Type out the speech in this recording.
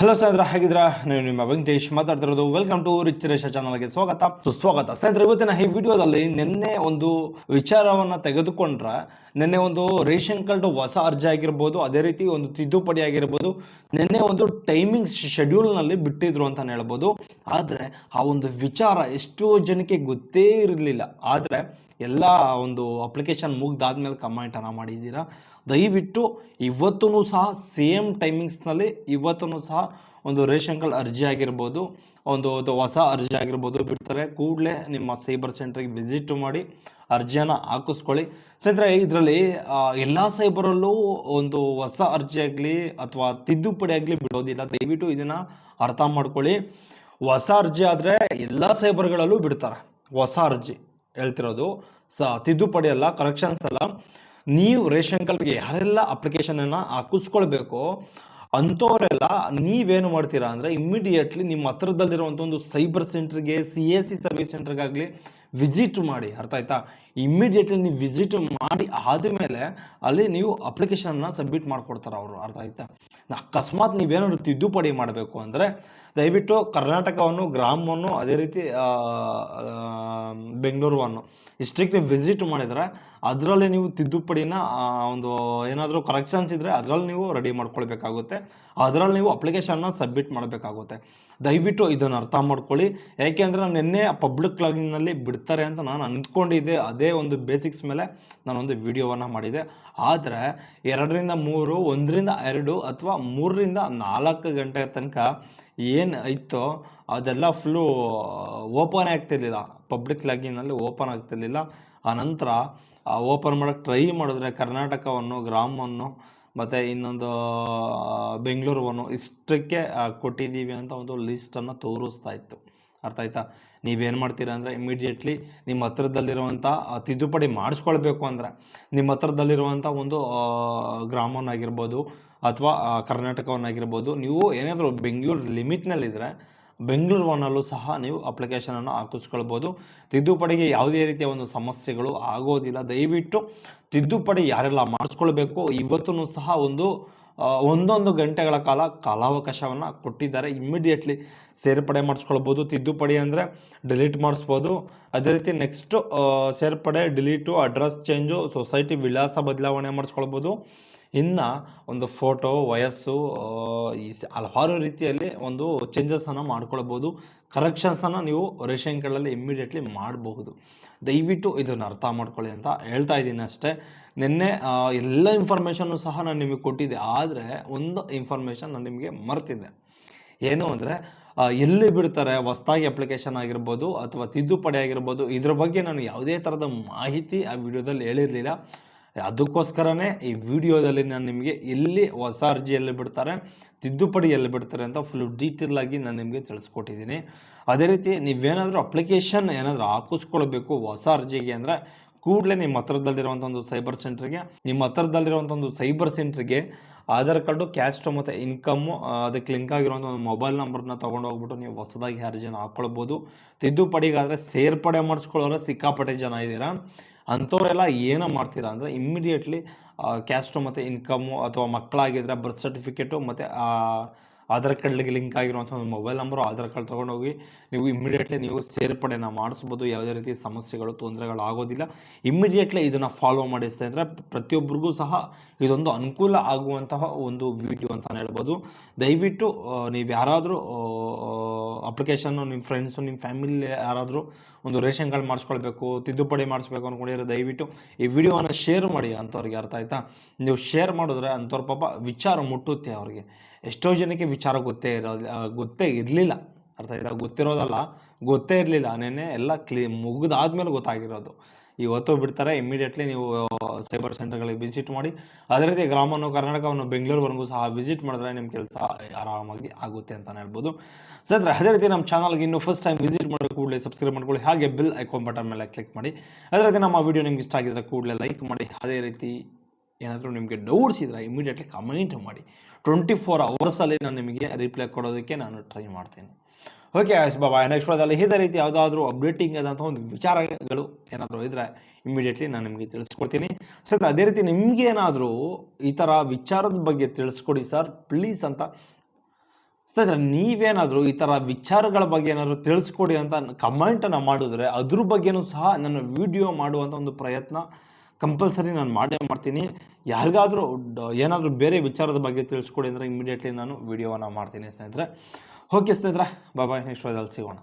Hello ಸ್ನೇಹಿತರೆ ಹೇಗಿದ್ರ ನೀವು ನಿಮ್ಮ ವೆಂಕಟೇಶ್ ಮಾತಾಡ್ತಿರೋದು. ವೆಲ್ಕಮ್ ಟು ರಿಚ್ ರೇಷ ಚಾನಲ್ಗೆ ಸ್ವಾಗತ. ಸುಸ್ವಾಗತ. ಸ್ನೇಹಿತರೆ ಇವತ್ತಿನ ಈ ವಿಡಿಯೋದಲ್ಲಿ ನಿನ್ನೆ ಒಂದು ವಿಚಾರವನ್ನ ತೆಗೆದುಕೊಂಡ್ರೆ, ನಿನ್ನೆ ಒಂದು ರೇಷನ್ ಕಾರ್ಡ್ ಹೊಸ ಅರ್ಜಿ ಆಗಿರ್ಬೋದು, ಅದೇ ರೀತಿ ಒಂದು ತಿದ್ದುಪಡಿ ಆಗಿರ್ಬೋದು, ನಿನ್ನೆ ಒಂದು ಟೈಮಿಂಗ್ಸ್ ಶೆಡ್ಯೂಲ್ನಲ್ಲಿ ಬಿಟ್ಟಿದ್ರು ಅಂತ ಹೇಳ್ಬೋದು. ಆದರೆ, ಆ ಒಂದು ವಿಚಾರ ಎಷ್ಟೋ ಜನಕ್ಕೆ ಗೊತ್ತೇ ಇರಲಿಲ್ಲ. ಆದರೆ, ಎಲ್ಲ ಒಂದು ಅಪ್ಲಿಕೇಶನ್ ಮುಗ್ದಾದ್ಮೇಲೆ ಕಮೆಂಟನ್ನು ಮಾಡಿದ್ದೀರಾ? ದಯವಿಟ್ಟು ಇವತ್ತೂ ಸಹ ಸೇಮ್ ಟೈಮಿಂಗ್ಸ್ನಲ್ಲಿ ಇವತ್ತೂ ಸಹ ಒಂದು ರೇಷನ್ ಕಾರ್ಡ್ ಅರ್ಜಿ ಆಗಿರ್ಬೋದು, ಒಂದು ಹೊಸ ಅರ್ಜಿ ಆಗಿರ್ಬೋದು ಬಿಡ್ತಾರೆ. ಕೂಡಲೇ ನಿಮ್ಮ ಸೈಬರ್ ಸೆಂಟ್ರಿಗೆ ವಿಸಿಟ್ ಮಾಡಿ ಅರ್ಜಿಯನ್ನು ಹಾಕಿಸ್ಕೊಳ್ಳಿ. ಸ್ನೇಹಿತರೆ, ಇದರಲ್ಲಿ ಎಲ್ಲ ಸೈಬರಲ್ಲೂ ಒಂದು ಹೊಸ ಅರ್ಜಿ ಆಗಲಿ ಅಥವಾ ತಿದ್ದುಪಡಿ ಆಗಲಿ ಬಿಡೋದಿಲ್ಲ. ದಯವಿಟ್ಟು ಇದನ್ನು ಅರ್ಥ ಮಾಡ್ಕೊಳ್ಳಿ. ಹೊಸ ಅರ್ಜಿ ಆದರೆ ಎಲ್ಲ ಸೈಬರ್ಗಳಲ್ಲೂ ಬಿಡ್ತಾರೆ. ಹೊಸ ಅರ್ಜಿ ಹೇಳ್ತಿರೋದು. ಸ, ತಿದ್ದುಪಡಿ ಅಲ್ಲ ಕರೆಕ್ಷನ್ಸ್ ಅಲ್ಲ. ನೀವು ರೇಷನ್ ಕಾರ್ಡ್ಗೆ ಯಾರೆಲ್ಲ ಅಪ್ಲಿಕೇಶನನ್ನು ಹಾಕಿಸ್ಕೊಳ್ಬೇಕು ಅಂಥವರೆಲ್ಲ ನೀವೇನು ಮಾಡ್ತೀರಾ ಅಂದರೆ ಇಮ್ಮಿಡಿಯೇಟ್ಲಿ ನಿಮ್ಮ ಹತ್ರದಲ್ಲಿರುವಂಥ ಒಂದು ಸೈಬರ್ ಸೆಂಟ್ರಿಗೆ ಸಿ ಎ ಸಿ ಸರ್ವಿಸ್ ಸೆಂಟ್ರಿಗಾಗಲಿ ವಿಸಿಟ್ ಮಾಡಿ. ಅರ್ಥ ಆಯ್ತಾ? ಇಮ್ಮಿಡಿಯೇಟ್ಲಿ ನೀವು ವಿಸಿಟ್ ಮಾಡಿ ಆದಮೇಲೆ ಅಲ್ಲಿ ನೀವು ಅಪ್ಲಿಕೇಶನನ್ನು ಸಬ್ಮಿಟ್ ಮಾಡಿಕೊಡ್ತಾರೆ ಅವರು. ಅರ್ಥ ಆಯ್ತಾ? ಅಕಸ್ಮಾತ್ ನೀವೇನಾದ್ರು ತಿದ್ದುಪಡಿ ಮಾಡಬೇಕು ಅಂದರೆ ದಯವಿಟ್ಟು ಕರ್ನಾಟಕವನ್ನು, ಗ್ರಾಮವನ್ನು ಅದೇ ರೀತಿ ಆ, ಒನ್ನು ಇಷ್ಟಕ್ಕೆ ನೀವು ವಿಸಿಟ್ ಮಾಡಿದರೆ ಅದರಲ್ಲಿ ನೀವು ತಿದ್ದುಪಡಿನ ಒಂದು ಏನಾದರೂ ಕರೆಕ್ಷನ್ಸ್ ಇದ್ದರೆ ಅದರಲ್ಲಿ ನೀವು ರೆಡಿ ಮಾಡ್ಕೊಳ್ಬೇಕಾಗುತ್ತೆ. ಅದರಲ್ಲಿ ನೀವು ಅಪ್ಲಿಕೇಶನ್ನ ಸಬ್ಮಿಟ್ ಮಾಡಬೇಕಾಗುತ್ತೆ. ದಯವಿಟ್ಟು ಇದನ್ನು ಅರ್ಥ ಮಾಡ್ಕೊಳ್ಳಿ. ಯಾಕೆಂದರೆ ನಾನು ನಿನ್ನೆ ಪಬ್ಲಿಕ್ ಲಾಗಿನಲ್ಲಿ ಬಿಡ್ತಾರೆ ಅಂತ ನಾನು ಅಂದ್ಕೊಂಡಿದ್ದೆ. ಅದೇ ಒಂದು ಬೇಸಿಕ್ಸ್ ಮೇಲೆ ನಾನೊಂದು ವಿಡಿಯೋವನ್ನು ಮಾಡಿದೆ. ಆದರೆ ಎರಡರಿಂದ ಮೂರು ಒಂದರಿಂದ ಎರಡು ಅಥವಾ ಮೂರರಿಂದ ನಾಲ್ಕು ಗಂಟೆ ತನಕ ಏನು ಇತ್ತೋ ಅದೆಲ್ಲ ಫುಲ್ಲು ಓಪನ್ ಆಗ್ತಿರ್ಲಿಲ್ಲ. ಪಬ್ಲಿಕ್ ಲಾಗಿನಲ್ಲಿ ಓಪನ್ ಆಗ್ತಿರ್ಲಿಲ್ಲ. ಆ ನಂತರ ಓಪನ್ ಮಾಡೋಕ್ಕೆ ಟ್ರೈ ಮಾಡಿದ್ರೆ ಕರ್ನಾಟಕವನ್ನು, ಗ್ರಾಮವನ್ನು, ಮತ್ತು ಇನ್ನೊಂದು ಬೆಂಗಳೂರು ಬೆಂಗಳೂರವನ್ನು ಇಷ್ಟಕ್ಕೆ ಕೊಟ್ಟಿದ್ದೀವಿ ಅಂತ ಒಂದು ಲಿಸ್ಟನ್ನು ತೋರಿಸ್ತಾ ಇತ್ತು. ಅರ್ಥ ಆಯ್ತಾ? ನೀವೇನು ಮಾಡ್ತೀರಾ ಅಂದರೆ ಇಮಿಡಿಯೇಟ್ಲಿ ನಿಮ್ಮ ಹತ್ರದಲ್ಲಿರುವಂಥ ತಿದ್ದುಪಡಿ ಮಾಡಿಸ್ಕೊಳ್ಬೇಕು ಅಂದರೆ ನಿಮ್ಮ ಹತ್ರದಲ್ಲಿರುವಂಥ ಒಂದು ಗ್ರಾಮವನ್ನಾಗಿರ್ಬೋದು ಅಥವಾ ಕರ್ನಾಟಕವನ್ನಾಗಿರ್ಬೋದು, ನೀವು ಏನಾದರೂ ಬೆಂಗಳೂರು ಲಿಮಿಟ್ನಲ್ಲಿದ್ದರೆ ಬೆಂಗಳೂರು ಒನ್ನಲ್ಲೂ ಸಹ ನೀವು ಅಪ್ಲಿಕೇಶನನ್ನು ಹಾಕಿಸ್ಕೊಳ್ಬೋದು. ತಿದ್ದುಪಡಿಗೆ ಯಾವುದೇ ರೀತಿಯ ಒಂದು ಸಮಸ್ಯೆಗಳು ಆಗೋದಿಲ್ಲ. ದಯವಿಟ್ಟು ತಿದ್ದುಪಡಿ ಯಾರೆಲ್ಲ ಮಾಡಿಸ್ಕೊಳ್ಬೇಕು ಇವತ್ತೂ ಸಹ ಒಂದು ಒಂದೊಂದು ಗಂಟೆಗಳ ಕಾಲ ಕಾಲಾವಕಾಶವನ್ನು ಕೊಟ್ಟಿದ್ದಾರೆ. ಇಮ್ಮಿಡಿಯೇಟ್ಲಿ ಸೇರ್ಪಡೆ ಮಾಡಿಸ್ಕೊಳ್ಬೋದು, ತಿದ್ದುಪಡಿ ಅಂದರೆ ಡಿಲೀಟ್ ಮಾಡಿಸ್ಬೋದು. ಅದೇ ರೀತಿ ನೆಕ್ಸ್ಟು ಸೇರ್ಪಡೆ ಡಿಲೀಟು ಅಡ್ರೆಸ್ ಚೇಂಜು ಸೊಸೈಟಿ ವಿಳಾಸ ಬದಲಾವಣೆ ಮಾಡಿಸ್ಕೊಳ್ಬೋದು. ಇನ್ನು ಒಂದು ಫೋಟೋ, ವಯಸ್ಸು ಈ ಹಲವಾರು ರೀತಿಯಲ್ಲಿ ಒಂದು ಚೇಂಜಸನ್ನು ಮಾಡ್ಕೊಳ್ಬೋದು. ಕರೆಕ್ಷನ್ಸನ್ನು ನೀವು ರೇಷನ್ ಕಾರ್ಡಲ್ಲಿ ಇಮ್ಮಿಡಿಯೇಟ್ಲಿ ಮಾಡಬಹುದು. ದಯವಿಟ್ಟು ಇದನ್ನು ಅರ್ಥ ಮಾಡ್ಕೊಳ್ಳಿ ಅಂತ ಹೇಳ್ತಾ ಇದ್ದೀನಿ ಅಷ್ಟೇ. ನಿನ್ನೆ ಎಲ್ಲ ಇನ್ಫಾರ್ಮೇಷನ್ನು ಸಹ ನಾನು ನಿಮಗೆ ಕೊಟ್ಟಿದ್ದೆ. ಆದರೆ ಒಂದು ಇನ್ಫಾರ್ಮೇಷನ್ ನಾನು ನಿಮಗೆ ಮರ್ತಿದ್ದೆ. ಏನು ಅಂದರೆ ಎಲ್ಲಿ ಬಿಡ್ತಾರೆ? ಹೊಸ್ದಾಗಿ ಅಪ್ಲಿಕೇಶನ್ ಆಗಿರ್ಬೋದು ಅಥವಾ ತಿದ್ದುಪಡಿ ಆಗಿರ್ಬೋದು. ಇದ್ರ ಬಗ್ಗೆ ನಾನು ಯಾವುದೇ ಥರದ ಮಾಹಿತಿ ಆ ವಿಡಿಯೋದಲ್ಲಿ ಹೇಳಿರಲಿಲ್ಲ. ಅದಕ್ಕೋಸ್ಕರನೇ ಈ ವಿಡಿಯೋದಲ್ಲಿ ನಾನು ನಿಮಗೆ ಎಲ್ಲಿ ಹೊಸ ಅರ್ಜಿ ಎಲ್ಲಿ ಬಿಡ್ತಾರೆ, ತಿದ್ದುಪಡಿ ಎಲ್ಲಿ ಬಿಡ್ತಾರೆ ಅಂತ ಫುಲ್ ಡೀಟೇಲ್ ಆಗಿ ನಾನು ನಿಮಗೆ ತಿಳಿಸ್ಕೊಟ್ಟಿದ್ದೀನಿ. ಅದೇ ರೀತಿ ನೀವೇನಾದರೂ ಅಪ್ಲಿಕೇಶನ್ ಏನಾದರೂ ಹಾಕಿಸ್ಕೊಳ್ಬೇಕು ಹೊಸ ಅರ್ಜಿಗೆ ಅಂದರೆ ಕೂಡಲೇ ನಿಮ್ಮ ಹತ್ರದಲ್ಲಿರುವಂಥ ಒಂದು ಸೈಬರ್ ಸೆಂಟ್ರಿಗೆ ನಿಮ್ಮ ಹತ್ರದಲ್ಲಿರುವಂಥ ಒಂದು ಸೈಬರ್ ಸೆಂಟ್ರಿಗೆ ಆಧಾರ್ ಕಾರ್ಡು ಕ್ಯಾಸ್ಟು ಮತ್ತು ಇನ್ಕಮ್ಮು ಅದಕ್ಕೆ ಲಿಂಕ್ ಆಗಿರುವಂಥ ಒಂದು ಮೊಬೈಲ್ ನಂಬರ್ನ ತೊಗೊಂಡು ಹೋಗ್ಬಿಟ್ಟು ನೀವು ಹೊಸದಾಗಿ ಅರ್ಜಿನ ಹಾಕ್ಕೊಳ್ಬೋದು ತಿದ್ದುಪಡಿಗಾದರೆ ಸೇರ್ಪಡೆ ಮಾಡಿಸ್ಕೊಳ್ಳೋರೆ ಸಿಕ್ಕಾಪಟ್ಟೆ ಜನ ಇದ್ದೀರಾ. ಅಂಥವರೆಲ್ಲ ಏನೋ ಮಾಡ್ತೀರಾ ಅಂದರೆ ಇಮ್ಮಿಡಿಯೇಟ್ಲಿ ಕ್ಯಾಸ್ಟು ಮತ್ತು ಇನ್ಕಮ್ಮು ಅಥವಾ ಮಕ್ಕಳಾಗಿದ್ದರೆ ಬರ್ತ್ ಸರ್ಟಿಫಿಕೇಟು ಮತ್ತು ಆಧಾರ್ ಕಾರ್ಡ್ಗೆ ಲಿಂಕ್ ಆಗಿರುವಂಥ ಒಂದು ಮೊಬೈಲ್ ನಂಬರು ಆಧಾರ್ ಕಾರ್ಡ್ ತೊಗೊಂಡೋಗಿ ನೀವು ಇಮ್ಮಿಡಿಯೇಟ್ಲಿ ನೀವು ಸೇರ್ಪಡೆನ ಮಾಡಿಸ್ಬೋದು. ಯಾವುದೇ ರೀತಿ ಸಮಸ್ಯೆಗಳು, ತೊಂದರೆಗಳು ಆಗೋದಿಲ್ಲ. ಇಮ್ಮಿಡಿಯೇಟ್ಲಿ ಇದನ್ನು ಫಾಲೋ ಮಾಡಿ ಅಂದರೆ ಪ್ರತಿಯೊಬ್ಬರಿಗೂ ಸಹ ಇದೊಂದು ಅನುಕೂಲ ಆಗುವಂತಹ ಒಂದು ವಿಡಿಯೋ ಅಂತ ಹೇಳ್ಬೋದು. ದಯವಿಟ್ಟು ನೀವು ಯಾರಾದರೂ ಅಪ್ಲಿಕೇಶನ್ನು ನಿಮ್ಮ ಫ್ರೆಂಡ್ಸು ನಿಮ್ಮ ಫ್ಯಾಮಿಲಿ ಯಾರಾದರೂ ಒಂದು ರೇಷನ್ ಕಾರ್ಡ್ ಮಾಡಿಸ್ಕೊಳ್ಬೇಕು, ತಿದ್ದುಪಡಿ ಮಾಡಿಸ್ಬೇಕು ಅಂದ್ಕೊಂಡಿರೋ ದಯವಿಟ್ಟು ಈ ವಿಡಿಯೋನ ಶೇರ್ ಮಾಡಿ ಅಂಥವ್ರಿಗೆ ಅರ್ಥ ಆಯ್ತಾ? ನೀವು ಶೇರ್ ಮಾಡಿದ್ರೆ ಅಂಥವ್ರ ಪಾಪ ವಿಚಾರ ಮುಟ್ಟುತ್ತೆ ಅವ್ರಿಗೆ. ಎಷ್ಟೋ ಜನಕ್ಕೆ ವಿಚಾರ ಗೊತ್ತೇ ಇರೋ ಗೊತ್ತೇ ಇರಲಿಲ್ಲ. ಅರ್ಥ ಆಯ್ತಾ? ಗೊತ್ತಿರೋದಲ್ಲ. ಗೊತ್ತೇ ಇರಲಿಲ್ಲ. ನೆನ್ನೆ ಎಲ್ಲ ಕ್ಲೀ ಮುಗಿದಾದ್ಮೇಲೆ ಗೊತ್ತಾಗಿರೋದು. ಇವತ್ತು ಬಿಡ್ತಾರೆ ಇಮ್ಮಿಡಿಯೇಟ್ಲಿ ನೀವು ಸೈಬರ್ ಸೆಂಟರ್ಗಳಿಗೆ ವಿಸಿಟ್ ಮಾಡಿ. ಅದೇ ರೀತಿ ಗ್ರಾಮವನ್ನು ಕರ್ನಾಟಕವನ್ನು ಬೆಂಗಳೂರುವರೆಗೂ ಸಹ ವಿಸಿಟ್ ಮಾಡಿದ್ರೆ ನಿಮ್ಮ ಕೆಲಸ ಆರಾಮಾಗಿ ಆಗುತ್ತೆ ಅಂತ ಹೇಳ್ಬೋದು. ಸರ್ ಅದೇ ರೀತಿ ನಮ್ಮ ಚಾನಲ್ಗೆ ಇನ್ನು ಫಸ್ಟ್ ಟೈಮ್ ವಿಸಿಟ್ ಮಾಡೋ ಕೂಡಲೇ ಸಬ್ಸ್ಕ್ರೈಬ್ ಮಾಡ್ಕೊಳ್ಳಿ. ಹಾಗೆ ಬಿಲ್ ಐಕಾನ್ ಬಟನ್ ಮೇಲೆ ಕ್ಲಿಕ್ ಮಾಡಿ. ಅದೇ ರೀತಿ ನಮ್ಮ ವಿಡಿಯೋ ನಿಮ್ಗೆ ಇಷ್ಟ ಆಗಿದ್ರೆ ಕೂಡಲೇ ಲೈಕ್ ಮಾಡಿ. ಅದೇ ರೀತಿ ಏನಾದರೂ ನಿಮಗೆ ಡೌಟ್ಸ್ ಇದ್ದರೆ ಇಮಿಡಿಯೇಟ್ಲಿ ಕಮೆಂಟ್ ಮಾಡಿ. ಟ್ವೆಂಟಿ ಫೋರ್ ಅವರ್ಸಲ್ಲಿ ನಾನು ನಿಮಗೆ ರಿಪ್ಲೈ ಕೊಡೋದಕ್ಕೆ ನಾನು ಟ್ರೈ ಮಾಡ್ತೀನಿ. ಓಕೆ ಆಯ್ಸ್ ಬಾಬಾ ನೆಕ್ಸ್ಟ್ ವಾರದಲ್ಲಿ ಇದೇ ರೀತಿ ಯಾವುದಾದ್ರೂ ಅಪ್ಡೇಟಿಂಗ್ ಆದಂಥ ಒಂದು ವಿಚಾರಗಳು ಏನಾದರೂ ಇದ್ದರೆ ಇಮಿಡಿಯೇಟ್ಲಿ ನಾನು ನಿಮಗೆ ತಿಳಿಸ್ಕೊಡ್ತೀನಿ. ಸರ್ ಅದೇ ರೀತಿ ನಿಮಗೆ ಏನಾದರೂ ಈ ಥರ ವಿಚಾರದ ಬಗ್ಗೆ ತಿಳಿಸ್ಕೊಡಿ ಸರ್ ಪ್ಲೀಸ್ ಅಂತ. ಸರ್ ನೀವೇನಾದರೂ ಈ ಥರ ವಿಚಾರಗಳ ಬಗ್ಗೆ ಏನಾದರೂ ತಿಳಿಸ್ಕೊಡಿ ಅಂತ ಕಮೆಂಟನ್ನು ಮಾಡಿದ್ರೆ ಅದ್ರ ಬಗ್ಗೆನೂ ಸಹ ನನ್ನ ವಿಡಿಯೋ ಮಾಡುವಂಥ ಒಂದು ಪ್ರಯತ್ನ ಕಂಪಲ್ಸರಿ ನಾನು ಮಾಡೇ ಮಾಡ್ತೀನಿ. ಯಾರಿಗಾದರೂ ಏನಾದರೂ ಬೇರೆ ವಿಚಾರದ ಬಗ್ಗೆ ತಿಳಿಸ್ಕೊಡಿ ಅಂದರೆ ಇಮಿಡಿಯೇಟ್ಲಿ ನಾನು ವಿಡಿಯೋವನ್ನು ಮಾಡ್ತೀನಿ ಸ್ನೇಹಿತರೆ. ಓಕೆ ಸ್ನೇಹಿತರೆ ಬಾಬಾಯ್ ನೆಕ್ಸ್ಟ್ ಸಿಗೋಣ.